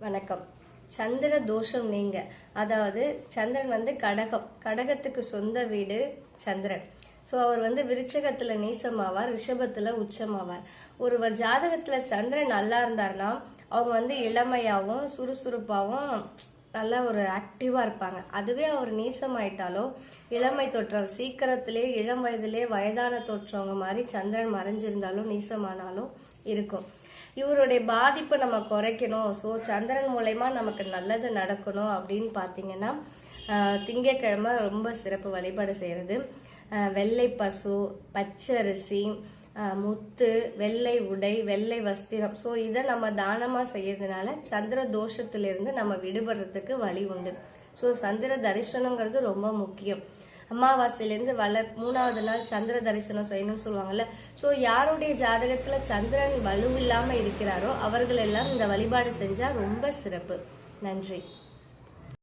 வணக்கம். சந்திர தோஷம் நீங்க. அதாவது சந்திரன் வந்து கடகம். கடகத்துக்கு சொந்த வீடு சந்திரன். ஸோ அவர் வந்து விருச்சகத்துல நீசமாவார் ரிஷபத்துல உச்சமாவார். ஒருவர் ஜாதகத்துல சந்திரன் நல்லா இருந்தாருன்னா அவங்க வந்து இளமையாகவும் சுறுசுறுப்பாகவும் நல்லா ஒரு ஆக்டிவாக இருப்பாங்க. அதுவே அவர் நீசமாயிட்டாலோ இளமை தோற்றம் சீக்கிரத்திலே இளம் வயதிலே வயதான தோற்றவங்க மாதிரி சந்திரன் மறைஞ்சிருந்தாலும் நீசமானாலும் இருக்கும். இவருடைய பாதிப்பை நம்ம குறைக்கணும். ஸோ சந்திரன் மூலயமா நமக்கு நல்லது நடக்கணும் அப்படின்னு பார்த்தீங்கன்னா திங்கக்கிழமை ரொம்ப சிறப்பு வழிபாடு செய்கிறது வெள்ளை பசு பச்சரிசி முத்து வெள்ளை உடை வெள்ளை வஸ்திரம். ஸோ இதை நம்ம தானமாக செய்யறதுனால சந்திர தோஷத்திலிருந்து நம்ம விடுபடுறதுக்கு வழி உண்டு. ஸோ சந்திர தரிசனங்கிறது ரொம்ப முக்கியம். அமாவாசையிலேருந்து வள மூணாவது நாள் சந்திர தரிசனம் செய்யணும்னு சொல்லுவாங்கல்ல. ஸோ யாருடைய ஜாதகத்தில் சந்திரன் வலுவில்லாமல் இருக்கிறாரோ அவர்கள் எல்லாம் இந்த வழிபாடு செஞ்சால் ரொம்ப சிறப்பு. நன்றி.